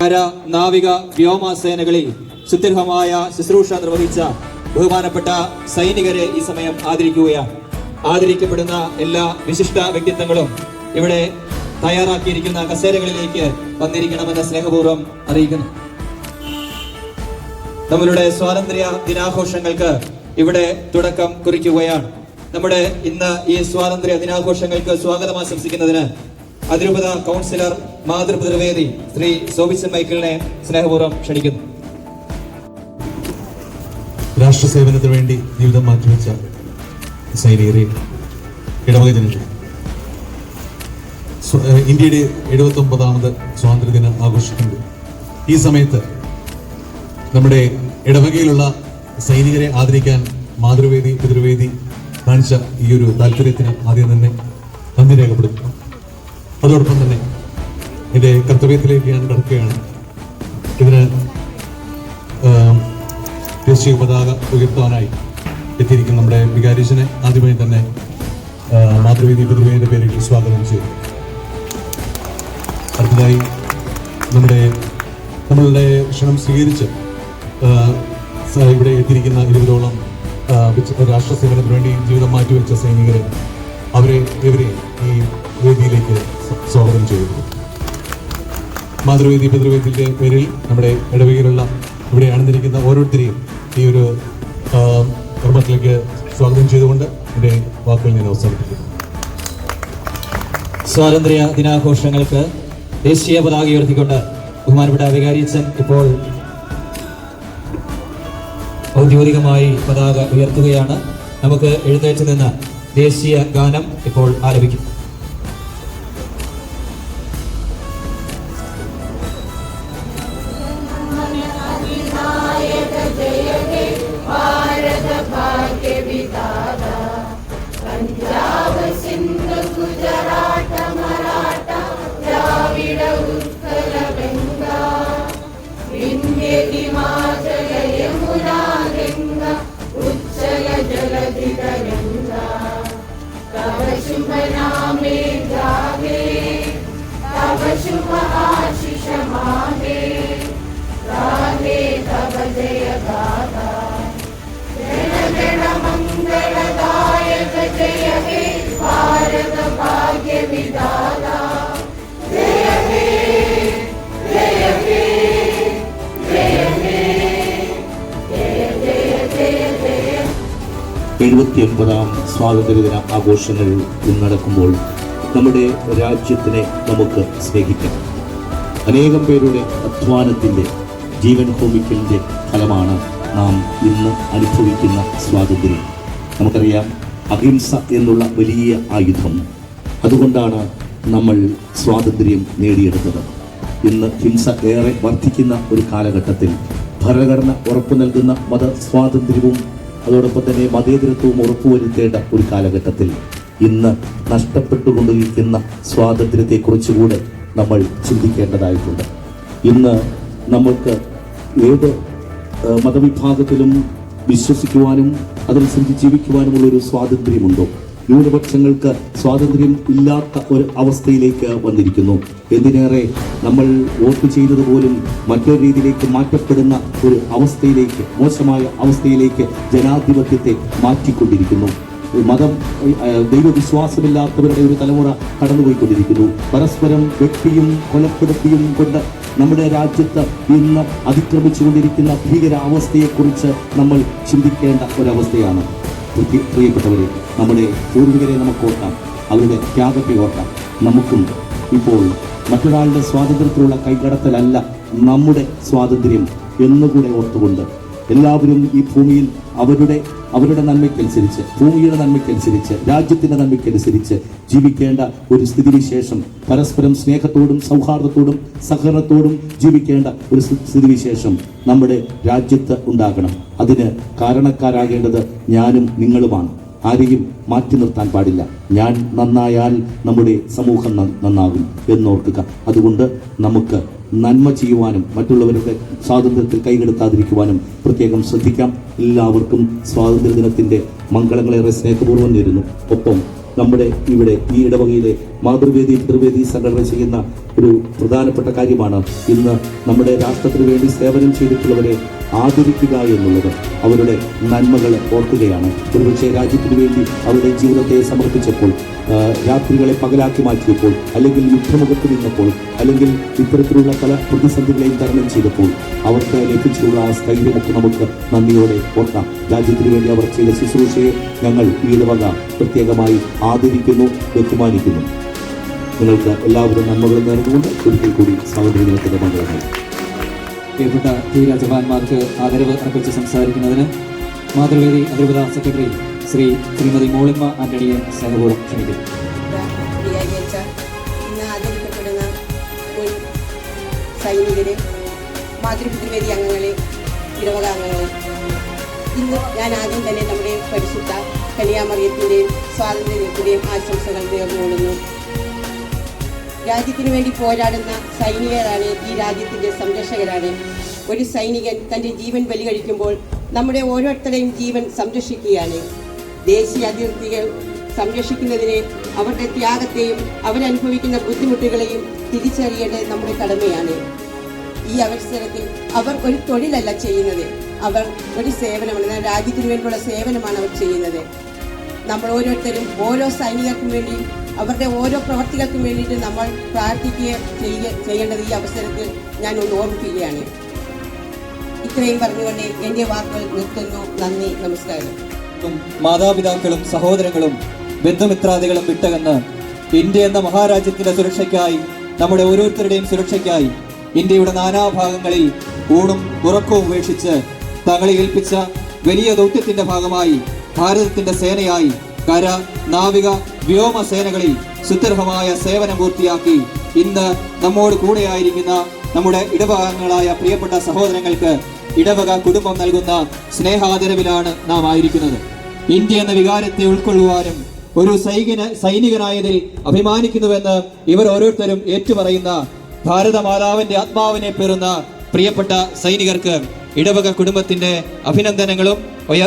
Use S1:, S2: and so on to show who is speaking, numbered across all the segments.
S1: കര നാവിക വ്യോമസേനകളിൽ സുദീർഘമായ ശുശ്രൂഷ നിർവഹിച്ച ബഹുമാനപ്പെട്ട സൈനികരെ ഈ സമയം ആദരിക്കുകയാണ്. ആദരിക്കപ്പെടുന്ന എല്ലാ വിശിഷ്ട വ്യക്തിത്വങ്ങളും ഇവിടെ തയ്യാറാക്കിയിരിക്കുന്ന കസേരകളിലേക്ക് വന്നിരിക്കണമെന്ന് സ്നേഹപൂർവം അറിയിക്കുന്നു. നമ്മളുടെ സ്വാതന്ത്ര്യ ദിനാഘോഷങ്ങൾക്ക് ഇവിടെ തുടക്കം കുറിക്കുകയാണ്. നമ്മുടെ ഇന്ന് ഈ സ്വാതന്ത്ര്യ ദിനാഘോഷങ്ങൾക്ക് സ്വാഗതം ആശംസിക്കുന്നതിന് അതിരൂപത കൗൺസിലർ മാതൃപിതൃവേദി ശ്രീ സോബിസൻ മൈക്കിളിനെ സ്നേഹപൂർവം ക്ഷണിക്കുന്നു.
S2: രാഷ്ട്ര സേവനത്തിന് വേണ്ടി ജീവിതം മാറ്റിവെച്ച ഏഹ് ഇന്ത്യയുടെ എഴുപത്തി ഒമ്പതാമത് സ്വാതന്ത്ര്യദിനം ആഘോഷിക്കുമ്പോൾ ഈ സമയത്ത് നമ്മുടെ ഇടവകയിലുള്ള സൈനികരെ ആദരിക്കാൻ മാതൃവേദി പിതൃവേദി കാണിച്ച ഈ ഒരു താല്പര്യത്തിന് ആദ്യം തന്നെ നന്ദി രേഖപ്പെടുത്തുന്നു. അതോടൊപ്പം തന്നെ എന്റെ കർത്തവ്യത്തിലേക്ക് ഞാൻ കടക്കുകയാണ്. ഇതിന് ദേശീയ പതാക ഉയർത്താനായി എത്തിയിരിക്കുന്ന നമ്മുടെ വികാരീശനെ ആദ്യമായി തന്നെ മാതൃവേദി പിതൃവേദിയുടെ പേരിൽ സ്വാഗതം ചെയ്തു അടുത്തതായി നമ്മുടെ നമ്മളുടെ ക്ഷണം സ്വീകരിച്ച് ഇവിടെ എത്തിയിരിക്കുന്ന ഇരുപതോളം രാഷ്ട്ര സേവനത്തിന് വേണ്ടി ജീവിതം മാറ്റിവെച്ച സൈനികരെ അവരെ ഇവരെ ഈ വേദിയിലേക്ക് സ്വാഗതം ചെയ്യുന്നു. മാതൃവേദി പിതൃവേദിയുടെ പേരിൽ നമ്മുടെ ഇടവകയിലുള്ള ഇവിടെ അണിഞ്ഞിരിക്കുന്ന ഓരോരുത്തരെയും ഈ ഒരു കുടുംബത്തിലേക്ക് സ്വാഗതം ചെയ്തുകൊണ്ട് എന്റെ വാക്കുകൾ ഞാൻ അവസാനിപ്പിക്കുന്നു.
S1: സ്വാതന്ത്ര്യ ദിനാഘോഷങ്ങൾക്ക് ദേശീയ പതാക ഉയർത്തിക്കൊണ്ട് ബഹുമാനപ്പെട്ട വികാരിച്ചൻ ഇപ്പോൾ ഔദ്യോഗികമായി പതാക ഉയർത്തുകയാണ്. നമുക്ക് എഴുന്നേറ്റ് നിന്ന് ദേശീയ ഗാനം ഇപ്പോൾ ആലപിക്കും.
S3: എഴുപത്തി ഒൻപതാം സ്വാതന്ത്ര്യദിന ആഘോഷങ്ങൾ ഇന്ന് നടക്കുമ്പോൾ നമ്മുടെ രാജ്യത്തിനെ നമുക്ക് സ്നേഹിക്കാം. അനേകം പേരുടെ അധ്വാനത്തിന്റെ ജീവൻ ഹോമിക്കലിന്റെ ഫലമാണ് നാം ഇന്ന് അനുഭവിക്കുന്ന സ്വാതന്ത്ര്യം. നമുക്കറിയാം അഹിംസ എന്നുള്ള വലിയ ആയുധം. അതുകൊണ്ടാണ് നമ്മൾ സ്വാതന്ത്ര്യം നേടിയെടുത്തത്. ഇന്ന് ഹിംസ ഏറെ വർദ്ധിക്കുന്ന ഒരു കാലഘട്ടത്തിൽ ഭരണഘടന ഉറപ്പു നൽകുന്ന മത സ്വാതന്ത്ര്യവും അതോടൊപ്പം തന്നെ മതേതരത്വവും ഉറപ്പുവരുത്തേണ്ട ഒരു കാലഘട്ടത്തിൽ ഇന്ന് നഷ്ടപ്പെട്ടുകൊണ്ടിരിക്കുന്ന സ്വാതന്ത്ര്യത്തെക്കുറിച്ചുകൂടെ നമ്മൾ ചിന്തിക്കേണ്ടതായിട്ടുണ്ട്. ഇന്ന് നമുക്ക് ഏത് മതവിഭാഗത്തിലും വിശ്വസിക്കുവാനും അതനുസരിച്ച് ജീവിക്കുവാനുമുള്ള ഒരു സ്വാതന്ത്ര്യമുണ്ടോ? ന്യൂനപക്ഷങ്ങൾക്ക് സ്വാതന്ത്ര്യം ഇല്ലാത്ത ഒരു അവസ്ഥയിലേക്ക് വന്നിരിക്കുന്നു. എന്തിനേറെ നമ്മൾ വോട്ട് ചെയ്തത് പോലും മറ്റൊരു രീതിയിലേക്ക് മാറ്റപ്പെടുന്ന ഒരു അവസ്ഥയിലേക്ക് മോശമായ അവസ്ഥയിലേക്ക് ജനാധിപത്യത്തെ മാറ്റിക്കൊണ്ടിരിക്കുന്നു. മതം ദൈവവിശ്വാസമില്ലാത്തവരുടെ ഒരു തലമുറ കടന്നുപോയിക്കൊണ്ടിരിക്കുന്നു. പരസ്പരം വ്യക്തിയും കൊലപ്പെടുത്തിയും കൊണ്ട് നമ്മുടെ രാജ്യത്ത് ഇന്ന് അതിക്രമിച്ചുകൊണ്ടിരിക്കുന്ന ഭീകരാവസ്ഥയെക്കുറിച്ച് നമ്മൾ ചിന്തിക്കേണ്ട ഒരവസ്ഥയാണ്. പ്രിയ- പ്രിയപ്പെട്ടവരെ നമ്മുടെ പൂർവികരെ നമുക്ക് ഓർക്കാം. അവരുടെ ത്യാഗത്തെ ഓർക്കാം. നമുക്കും ഇപ്പോൾ മറ്റൊരാളുടെ സ്വാതന്ത്ര്യത്തിലുള്ള കൈകടത്തലല്ല നമ്മുടെ സ്വാതന്ത്ര്യം എന്നുകൂടെ ഓർത്തുകൊണ്ട് എല്ലാവരും ഈ ഭൂമിയിൽ അവരുടെ അവരുടെ നന്മയ്ക്കനുസരിച്ച് ഭൂമിയുടെ നന്മയ്ക്കനുസരിച്ച് രാജ്യത്തിന്റെ നന്മയ്ക്കനുസരിച്ച് ജീവിക്കേണ്ട ഒരു സ്ഥിതിവിശേഷം പരസ്പരം സ്നേഹത്തോടും സൗഹാർദ്ദത്തോടും സഹകരണത്തോടും ജീവിക്കേണ്ട ഒരു സ്ഥിതിവിശേഷം നമ്മുടെ രാജ്യത്ത് ഉണ്ടാകണം. അതിന് കാരണക്കാരാകേണ്ടത് ഞാനും നിങ്ങളുമാണ്. ആരെയും മാറ്റി നിർത്താൻ പാടില്ല. ഞാൻ നന്നായാൽ നമ്മുടെ സമൂഹം നന്ന- നന്നാകും എന്നോർക്കുക. അതുകൊണ്ട് നമുക്ക് നന്മ ചെയ്യുവാനും മറ്റുള്ളവരുടെ സ്വാതന്ത്ര്യത്തിൽ കൈകെടുത്താതിരിക്കുവാനും പ്രത്യേകം ശ്രദ്ധിക്കാം. എല്ലാവർക്കും സ്വാതന്ത്ര്യ ദിനത്തിന്റെ മംഗളങ്ങളേറെ സ്നേഹപൂർവം നേരുന്നു. ഒപ്പം നമ്മുടെ ഇവിടെ ഈ ഇടവകയിലെ മാതൃവേദി പിതൃവേദി സംഘടന ചെയ്യുന്ന ഒരു പ്രധാനപ്പെട്ട കാര്യമാണ് ഇന്ന് നമ്മുടെ രാഷ്ട്രത്തിന് വേണ്ടി സേവനം ചെയ്തിട്ടുള്ളവരെ ആദരിക്കുക എന്നുള്ളത്. അവരുടെ നന്മകൾ ഓർക്കുകയാണ്. ഒരുപക്ഷെ രാജ്യത്തിന് വേണ്ടി അവരുടെ ജീവിതത്തെ സമർപ്പിച്ചപ്പോൾ രാത്രികളെ പകലാക്കി മാറ്റിയപ്പോൾ അല്ലെങ്കിൽ യുദ്ധമുഖത്ത് നിന്നപ്പോൾ അല്ലെങ്കിൽ ഇത്തരത്തിലുള്ള പല പ്രതിസന്ധികളെയും തരണം ചെയ്തപ്പോൾ അവർക്ക് ലഭിച്ചിട്ടുള്ള ആ സ്ഥൈര്യമൊക്കെ നമുക്ക് നന്ദിയോടെ ഓർക്കാം. രാജ്യത്തിന് വേണ്ടി അവർ ചെയ്ത ശുശ്രൂഷയെ ഞങ്ങൾ ഈ ഇടവക പ്രത്യേകമായി ആദരിക്കുന്നു ബഹുമാനിക്കുന്നു. നിങ്ങൾക്ക് എല്ലാവരും നന്മകളും നേർന്നുകൊണ്ട് ഒരിക്കൽ കൂടി സൗന്ദര്യത്തിന്റെ മണ്ഡലങ്ങൾ.
S1: പ്രിയപ്പെട്ട ധീര ജവാന്മാർക്ക് ആദരവ് അർപ്പിച്ച് സംസാരിക്കുന്നതിന് മാതൃവേദി അതിരൂപത സെക്രട്ടറി ശ്രീ ശ്രീമതി മോളിമ്മ ആന്റണിയെ സഹകൂടം ക്ഷണിക്കുന്നു.
S4: സൈനികരെ മാതൃപിതൃവേദി അംഗങ്ങളെ ഇടവക അംഗങ്ങളെ ഇന്ന് ഞാൻ ആദ്യം തന്നെ നമ്മുടെ പരിശുദ്ധ കലിയാമറിയത്തിന്റെയും സ്വാതന്ത്ര്യത്തിന്റെയും ആശംസകൾ നേർന്നുകൊള്ളുന്നു. രാജ്യത്തിന് വേണ്ടി പോരാടുന്ന സൈനികരാണ് ഈ രാജ്യത്തിന്റെ സംരക്ഷകരാണ്. ഒരു സൈനികൻ തന്റെ ജീവൻ ബലി കഴിക്കുമ്പോൾ നമ്മുടെ ഓരോരുത്തരുടെയും ജീവൻ സംരക്ഷിക്കുകയാണ്. ദേശീയ അതിർത്തികൾ സംരക്ഷിക്കുന്നതിന് അവരുടെ ത്യാഗത്തെയും അവരനുഭവിക്കുന്ന ബുദ്ധിമുട്ടുകളെയും തിരിച്ചറിയേണ്ടത് നമ്മുടെ കടമയാണ്. ഈ അവസരത്തിൽ അവർ ഒരു തൊഴിലല്ല ചെയ്യുന്നത്. അവർ ഒരു സേവനമാണ്. രാജ്യത്തിന് വേണ്ടിയുള്ള സേവനമാണ് അവർ ചെയ്യുന്നത്. നമ്മൾ ഓരോരുത്തരും ഓരോ സൈനികർക്കും വേണ്ടി അവരുടെ ഓരോ പ്രവർത്തികൾക്കും വേണ്ടിയിട്ട് നമ്മൾ പ്രാർത്ഥിക്കുകയും ചെയ്യുക ചെയ്യേണ്ടത് ഈ അവസരത്തിൽ ഞാൻ ഒന്ന് ഓർമ്മിപ്പിക്കുകയാണ്. ഇത്രയും പറഞ്ഞുകൊണ്ട് എന്റെ വാക്കുകൾ നിർത്തുന്നു. നന്ദി നമസ്കാരം
S1: മാതാപിതാക്കളും സഹോദരങ്ങളും ബന്ധുമിത്രാദികളും വിട്ടകന്ന് ഇന്ത്യ എന്ന മഹാരാജ്യത്തിന്റെ സുരക്ഷയ്ക്കായി നമ്മുടെ ഓരോരുത്തരുടെയും സുരക്ഷയ്ക്കായി ഇന്ത്യയുടെ നാനാഭാഗങ്ങളിൽ ഊണും ഉറക്കവും ഉപേക്ഷിച്ച് തങ്ങളെ ഏൽപ്പിച്ച വലിയ ദൗത്യത്തിന്റെ ഭാഗമായി ഭാരതത്തിന്റെ സേനയായി കര നാവിക വ്യോമ സേനകളിൽ സുദൃഢമായ സേവനം പൂർത്തിയാക്കി ഇന്ന് നമ്മോട് കൂടെയായിരിക്കുന്ന നമ്മുടെ ഇടവകങ്ങളായ പ്രിയപ്പെട്ട സഹോദരങ്ങൾക്ക് ഇടവക കുടുംബം നൽകുന്ന സ്നേഹാദരവിലാണ് നാം ആയിരിക്കുന്നത്. ഇന്ത്യ എന്ന വികാരത്തെ ഉൾക്കൊള്ളുവാനും ഒരു സൈനിക സൈനികനായതിൽ അഭിമാനിക്കുന്നുവെന്ന് ഇവർ ഓരോരുത്തരും ഏറ്റുപറയുന്ന ഭാരതമാതാവിന്റെ ആത്മാവിനെ പേറുന്ന പ്രിയപ്പെട്ട സൈനികർക്ക് ഇടവക കുടുംബത്തിന്റെ അഭിനന്ദനങ്ങളും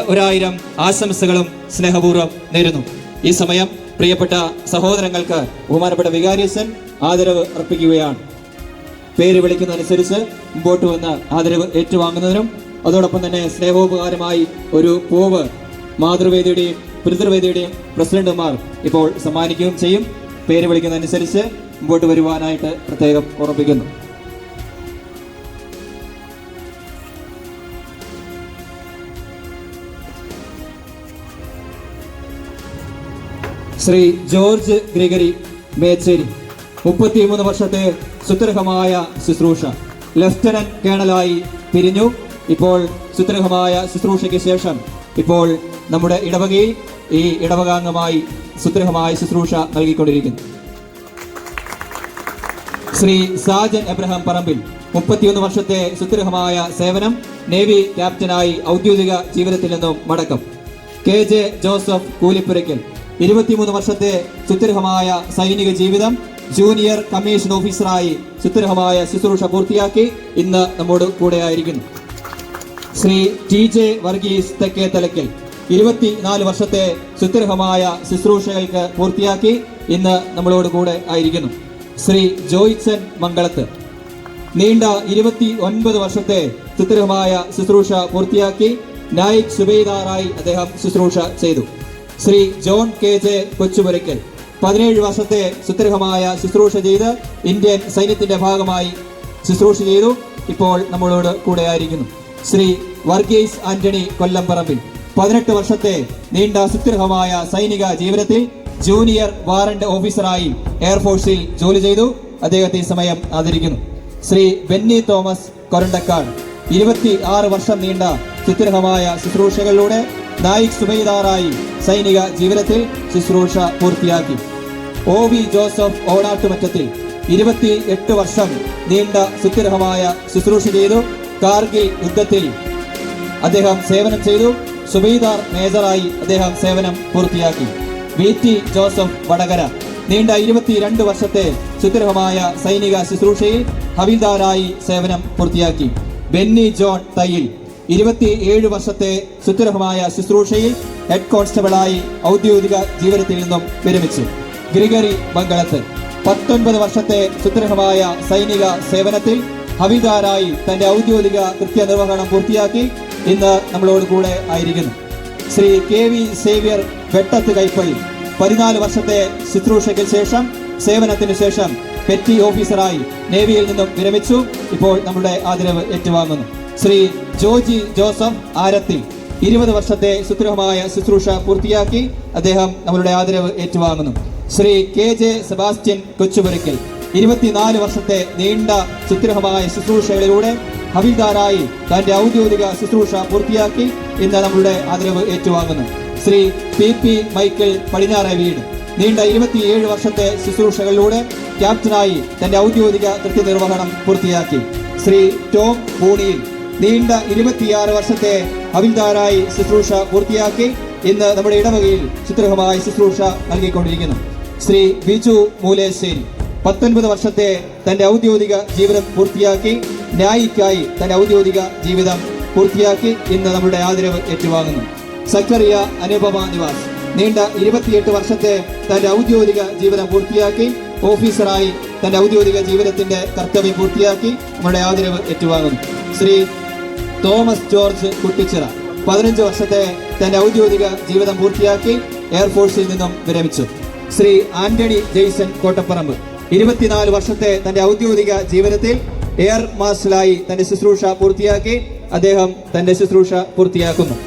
S1: ഒരായിരം ആശംസകളും സ്നേഹപൂർവം നേരുന്നു. ഈ സമയം പ്രിയപ്പെട്ട സഹോദരങ്ങൾക്ക് ബഹുമാനപ്പെട്ട വികാരിയസൻ ആദരവ് അർപ്പിക്കുകയാണ്. പേര് വിളിക്കുന്നതനുസരിച്ച് മുമ്പോട്ട് വന്ന് ആദരവ് ഏറ്റുവാങ്ങുന്നതിനും അതോടൊപ്പം തന്നെ സ്നേഹോപകാരമായി ഒരു പൂവ് മാതൃവേദിയുടെയും പിതൃവേദിയുടെയും പ്രസിഡന്റുമാർ ഇപ്പോൾ സമ്മാനിക്കുകയും ചെയ്യും. പേര് വിളിക്കുന്നതനുസരിച്ച് മുമ്പോട്ട് വരുവാനായിട്ട് പ്രത്യേകം ഓർമ്മിപ്പിക്കുന്നു. ശ്രീ ജോർജ് ഗ്രിഗറി മേച്ചേരി മുപ്പത്തിമൂന്ന് വർഷത്തെ സുത്രഹമായ ശുശ്രൂഷ. ലഫ്റ്റനന്റ് കേണലായി പിരിഞ്ഞു. ഇപ്പോൾ സുത്രഹമായ ശുശ്രൂഷയ്ക്ക് ശേഷം ഇപ്പോൾ നമ്മുടെ ഇടവകയിൽ ഈ ഇടവകാംഗമായി സുത്രഹമായ ശുശ്രൂഷ നൽകിക്കൊണ്ടിരിക്കുന്നു. ശ്രീ സാജൻ എബ്രഹാം പറമ്പിൽ മുപ്പത്തിയൊന്ന് വർഷത്തെ സുത്രഹമായ സേവനം നേവി ക്യാപ്റ്റനായി ഔദ്യോഗിക ജീവിതത്തിൽ നിന്നും മടക്കം. കെ ജെ ജോസഫ് കൂലിപ്പുരയ്ക്കൽ ഇരുപത്തിമൂന്ന് വർഷത്തെ സുത്യർഹമായ സൈനിക ജീവിതം ജൂനിയർ കമ്മീഷൻ ഓഫീസറായി സുത്യർഹമായ ശുശ്രൂഷ പൂർത്തിയാക്കി ഇന്ന് നമ്മോട് കൂടെയായിരിക്കുന്നു. Shri T J Varghese Thekkethalakkal ഇരുപത്തിനാല് വർഷത്തെ സുത്യർഹമായ ശുശ്രൂഷകൾക്ക് പൂർത്തിയാക്കി ഇന്ന് നമ്മളോട് കൂടെ ആയിരിക്കുന്നു. ശ്രീ ജോയിച്ചൻ മംഗളത്ത് നീണ്ട ഇരുപത്തി ഒൻപത് വർഷത്തെ സുത്യർഹമായ ശുശ്രൂഷ പൂർത്തിയാക്കി നായിക് സുബൈദാറായി അദ്ദേഹം ശുശ്രൂഷ ചെയ്തു. Shri John K J Kochupurackal. പതിനേഴ് വർഷത്തെ സുത്രഹമായ ശുശ്രൂഷ ചെയ്ത് ഇന്ത്യൻ സൈന്യത്തിന്റെ ഭാഗമായി ശുശ്രൂഷ ചെയ്തു. ഇപ്പോൾ നമ്മളോട് കൂടെയായിരിക്കുന്നു. ശ്രീ വർഗീസ് ആന്റണി കൊല്ലംപറമ്പിൽ. പതിനെട്ട് വർഷത്തെ നീണ്ട സുത്രഹമായ സൈനിക ജീവിതത്തിൽ ജൂനിയർ വാറന്റ് ഓഫീസറായി എയർഫോഴ്സിൽ ജോലി ചെയ്തു. അദ്ദേഹത്തെ ഈ സമയം ആദരിക്കുന്നു. Shri Benny Thomas Korandakkad. ഇരുപത്തി ആറ് വർഷം നീണ്ട സുദൃഢമായ ശുശ്രൂഷകളിലൂടെ നായിക് സുബൈദാറായി സൈനിക ജീവിതത്തിൽ ശുശ്രൂഷ പൂർത്തിയാക്കി. ഒ വി ജോസഫ് ഓടാട്ടുമറ്റത്തിൽ ഇരുപത്തി എട്ട് വർഷം നീണ്ട സുദൃഢമായ ശുശ്രൂഷ ചെയ്തു. കാർഗിൽ യുദ്ധത്തിൽ അദ്ദേഹം സേവനം ചെയ്തു. സുബൈദാർ മേജറായി അദ്ദേഹം സേവനം പൂർത്തിയാക്കി. വി ടി ജോസഫ് വടകര നീണ്ട ഇരുപത്തിരണ്ട് വർഷത്തെ സുദൃഢമായ സൈനിക ശുശ്രൂഷയിൽ ഹവിൽദാരായി സേവനം പൂർത്തിയാക്കി. ബെന്നി ജോൺ തയ്യിൽ ഇരുപത്തിയേഴ് വർഷത്തെ സുദൃഢമായ ശുശ്രൂഷയിൽ ഹെഡ് കോൺസ്റ്റബിളായി ഔദ്യോഗിക ജീവിതത്തിൽ നിന്നും വിരമിച്ചു. ഗ്രിഗറി മംഗളത്ത് പത്തൊൻപത് വർഷത്തെ സുദൃഢമായ സൈനിക സേവനത്തിൽ ഹവിദാരായി തന്റെ ഔദ്യോഗിക കൃത്യനിർവഹണം പൂർത്തിയാക്കി ഇന്ന് നമ്മളോട് കൂടെ ആയിരിക്കുന്നു. Shri K V Xavier Vettath Kaippayil. പതിനാല് വർഷത്തെ ശുശ്രൂഷയ്ക്ക് ശേഷം സേവനത്തിന് ശേഷം പെറ്റി ഓഫീസറായി നേവിയിൽ നിന്നും വിരമിച്ചു. ഇപ്പോൾ നമ്മുടെ ആദരവ് ഏറ്റുവാങ്ങുന്നു. ശ്രീ ജോജി ജോസഫ് ആരത്തിൽ ഇരുപത് വർഷത്തെ സുദൃഢമായ ശുശ്രൂഷ പൂർത്തിയാക്കി അദ്ദേഹം നമ്മളുടെ ആദരവ് ഏറ്റുവാങ്ങുന്നു. Shri K J Sebastian Kochupurackal ഇരുപത്തിനാല് വർഷത്തെ നീണ്ട സുദൃഢമായ ശുശ്രൂഷകളിലൂടെ ഹവിൽദാരായി തന്റെ ഔദ്യോഗിക ശുശ്രൂഷ പൂർത്തിയാക്കി ഇന്ന് നമ്മളുടെ ആദരവ് ഏറ്റുവാങ്ങുന്നു. ശ്രീ പി പി മൈക്കിൾ പടിഞ്ഞാറെ വീട് നീണ്ട ഇരുപത്തിയേഴ് വർഷത്തെ ശുശ്രൂഷകളിലൂടെ ക്യാപ്റ്റനായി തന്റെ ഔദ്യോഗിക കൃത്യനിർവഹണം പൂർത്തിയാക്കി. ശ്രീ ടോം പൂണിയിൽ നീണ്ട ഇരുപത്തിയാറ് വർഷത്തെ അവിന്താരായി ശുശ്രൂഷ പൂർത്തിയാക്കി ഇന്ന് നമ്മുടെ ഇടവകയിൽ ചിത്രഹമായി ശുശ്രൂഷ നൽകിക്കൊണ്ടിരിക്കുന്നു. ശ്രീ ബിജു മൂലേശ്ശേരി പത്തൊൻപത് വർഷത്തെ തന്റെ ഔദ്യോഗിക ജീവിതം പൂർത്തിയാക്കി ന്യായിക്കായി തന്റെ ഔദ്യോഗിക ജീവിതം പൂർത്തിയാക്കി ഇന്ന് നമ്മുടെ ആദരവ് ഏറ്റുവാങ്ങുന്നു. സക്കറിയ അനുപമ നിവാസ് നീണ്ട ഇരുപത്തിയെട്ട് വർഷത്തെ തന്റെ ഔദ്യോഗിക ജീവിതം പൂർത്തിയാക്കി ഓഫീസറായി തന്റെ ഔദ്യോഗിക ജീവിതത്തിന്റെ കർത്തവ്യം പൂർത്തിയാക്കി നമ്മുടെ ആദരവ് ഏറ്റുവാങ്ങുന്നു. ശ്രീ തോമസ് ജോർജ് കുട്ടിച്ചിറ പതിനഞ്ച് വർഷത്തെ തന്റെ ഔദ്യോഗിക ജീവിതം പൂർത്തിയാക്കി എയർഫോഴ്സിൽ നിന്നും വിരമിച്ചു. ശ്രീ ആന്റണി ജെയ്സൺ കോട്ടപ്പറമ്പ്. ഇരുപത്തിനാല് വർഷത്തെ തന്റെ ഔദ്യോഗിക ജീവിതത്തിൽ എയർ മാർഷലായി തന്റെ ശുശ്രൂഷ പൂർത്തിയാക്കി അദ്ദേഹം തന്റെ ശുശ്രൂഷ പൂർത്തിയാക്കുന്നു.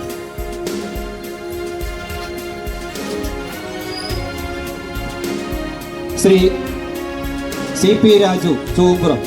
S1: Shri C P Raju ചൂമ്പുറം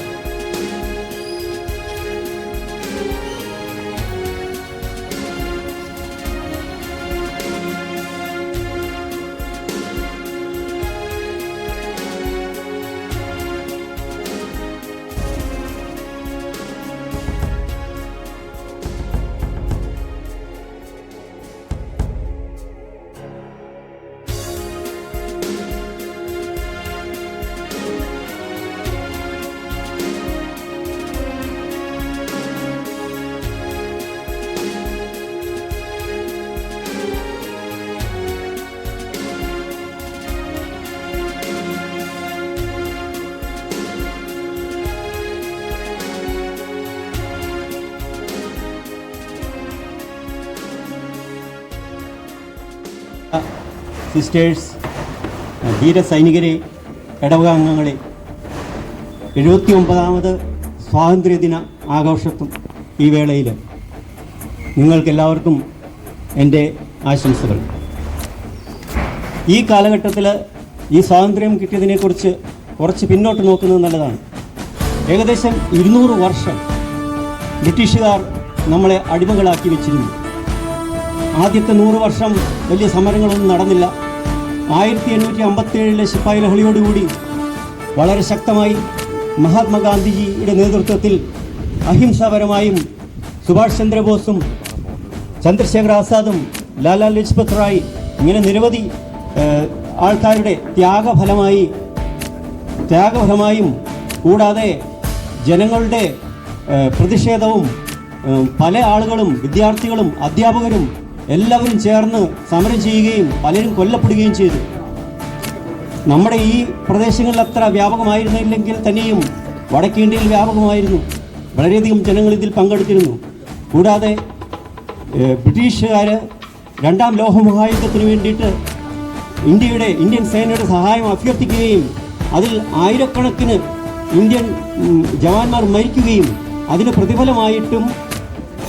S5: sisters ധീര സൈനികരെ ഇടവക അംഗങ്ങളെ എഴുപത്തി ഒമ്പതാമത് സ്വാതന്ത്ര്യദിന ആഘോഷത്തും ഈ വേളയിൽ നിങ്ങൾക്കെല്ലാവർക്കും എന്റെ ആശംസകൾ. ഈ കാലഘട്ടത്തിൽ ഈ സ്വാതന്ത്ര്യം കിട്ടിയതിനെക്കുറിച്ച് കുറച്ച് പിന്നോട്ട് നോക്കുന്നത് നല്ലതാണ്. ഏകദേശം ഇരുന്നൂറ് വർഷം ബ്രിട്ടീഷുകാർ നമ്മളെ അടിമകളാക്കി വെച്ചിരുന്നു. ആദ്യത്തെ നൂറ് വർഷം വലിയ സമരങ്ങളൊന്നും നടന്നില്ല. ആയിരത്തി എണ്ണൂറ്റി അമ്പത്തേഴിലെ ശിപ്പായി ലഹളിയോടുകൂടി വളരെ ശക്തമായി മഹാത്മാഗാന്ധിജിയുടെ നേതൃത്വത്തിൽ അഹിംസാപരമായും സുഭാഷ് ചന്ദ്രബോസും ചന്ദ്രശേഖർ ആസാദും ലാലാ ലജ്പത് റായ് ഇങ്ങനെ നിരവധി ആൾക്കാരുടെ ത്യാഗഫലമായി ത്യാഗഫലമായും കൂടാതെ ജനങ്ങളുടെ പ്രതിഷേധവും പല ആളുകളും വിദ്യാർത്ഥികളും അധ്യാപകരും എല്ലാവരും ചേർന്ന് സമരം ചെയ്യുകയും പലരും കൊല്ലപ്പെടുകയും ചെയ്തു. നമ്മുടെ ഈ പ്രദേശങ്ങളിൽ അത്ര വ്യാപകമായിരുന്നില്ലെങ്കിൽ തന്നെയും വടക്കേ ഇന്ത്യയിൽ വ്യാപകമായിരുന്നു. വളരെയധികം ജനങ്ങൾ ഇതിൽ പങ്കെടുത്തിരുന്നു. കൂടാതെ ബ്രിട്ടീഷുകാർ രണ്ടാം ലോകമഹായുദ്ധത്തിന് വേണ്ടിയിട്ട് ഇന്ത്യയുടെ ഇന്ത്യൻ സേനയുടെ സഹായം അഭ്യർത്ഥിക്കുകയും അതിൽ ആയിരക്കണക്കിന് ഇന്ത്യൻ ജവാന്മാർ മരിക്കുകയും അതിന് പ്രതിഫലമായിട്ടും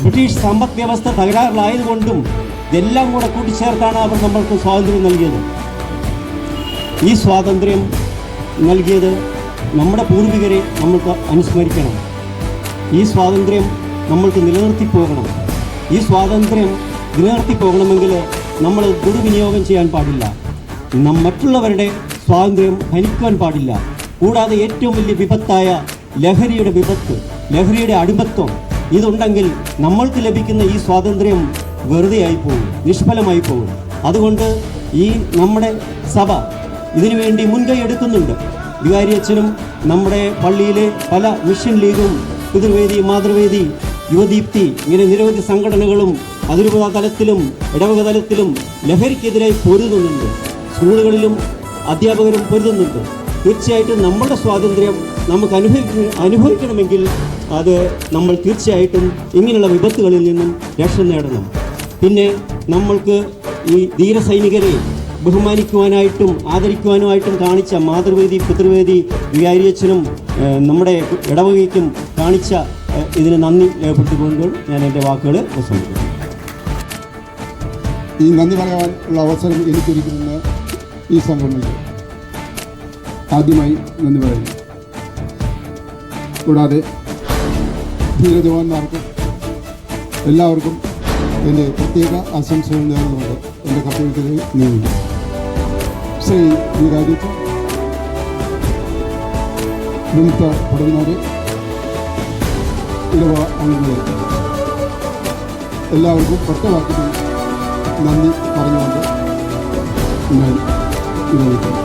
S5: ബ്രിട്ടീഷ് സമ്പദ് വ്യവസ്ഥ തകരാറിലായതുകൊണ്ടും ഇതെല്ലാം കൂടെ കൂട്ടിച്ചേർത്താണ് അവർ നമ്മൾക്ക് സ്വാതന്ത്ര്യം നൽകിയത്. ഈ സ്വാതന്ത്ര്യം നൽകിയത് നമ്മുടെ പൂർവികരെ നമ്മൾക്ക് അനുസ്മരിക്കണം. ഈ സ്വാതന്ത്ര്യം നമ്മൾക്ക് നിലനിർത്തി പോകണം. ഈ സ്വാതന്ത്ര്യം നിലനിർത്തി പോകണമെങ്കിൽ നമ്മൾ ദുർവിനിയോഗം ചെയ്യാൻ പാടില്ല. മറ്റുള്ളവരുടെ സ്വാതന്ത്ര്യം ഹനിക്കുവാൻ പാടില്ല. കൂടാതെ ഏറ്റവും വലിയ വിപത്തായ ലഹരിയുടെ വിപത്ത് ലഹരിയുടെ അടിമത്വം ഇതുണ്ടെങ്കിൽ നമ്മൾക്ക് ലഭിക്കുന്ന ഈ സ്വാതന്ത്ര്യം വെറുതെയായി പോകും നിഷ്ഫലമായി പോകും. അതുകൊണ്ട് ഈ നമ്മുടെ സഭ ഇതിനുവേണ്ടി മുൻകൈ എടുക്കുന്നുണ്ട്. വികാരി അച്ഛനും നമ്മുടെ പള്ളിയിലെ പല മിഷൻ ലീഗും പിതൃവേദി മാതൃവേദി യുവദീപ്തി ഇങ്ങനെ നിരവധി സംഘടനകളും അതിരൂപത തലത്തിലും ഇടവക തലത്തിലും ലഹരിക്കെതിരായി പൊരുതുന്നുണ്ട്. സ്കൂളുകളിലും അധ്യാപകരും പൊരുതുന്നുണ്ട്. തീർച്ചയായിട്ടും നമ്മളുടെ സ്വാതന്ത്ര്യം നമുക്ക് അനുഭവിക്ക അനുഭവിക്കണമെങ്കിൽ അത് നമ്മൾ തീർച്ചയായിട്ടും ഇങ്ങനെയുള്ള വിപത്തുകളിൽ നിന്നും രക്ഷ നേടണം. പിന്നെ നമ്മൾക്ക് ഈ ധീരസൈനികരെ ബഹുമാനിക്കുവാനായിട്ടും ആദരിക്കുവാനുമായിട്ടും കാണിച്ച മാതൃവേദി പിതൃവേദി വികാരിയച്ഛനും നമ്മുടെ ഇടവകയ്ക്കും കാണിച്ച ഇതിന് നന്ദി രേഖപ്പെടുത്തിക്കൊണ്ട് ഞാൻ എന്റെ വാക്കുകൾ അവസാനിക്കുന്നു
S6: ഈ നന്ദി പറയാനുള്ള അവസരം എനിക്കൊരുക്കുന്ന ഈ സംഘടനയ്ക്ക്. ആദ്യമായി നന്ദി പറയുന്നു. കൂടാതെ ധീരജവാന്മാർക്കും എല്ലാവർക്കും എന്റെ പ്രത്യേക ആശംസകൾ നേർന്നുകൊണ്ട് എന്റെ കർത്തവ്യത്തിലേക്ക് നീങ്ങുന്നു. ശ്രീ ഈ രാജ്യത്ത് വിമുക്ത ഭടന്മാരെ ഇടവ അംഗങ്ങളെ എല്ലാവർക്കും ഒറ്റ നന്ദി പറഞ്ഞുകൊണ്ട് ഞാൻ വിരമിക്കുന്നു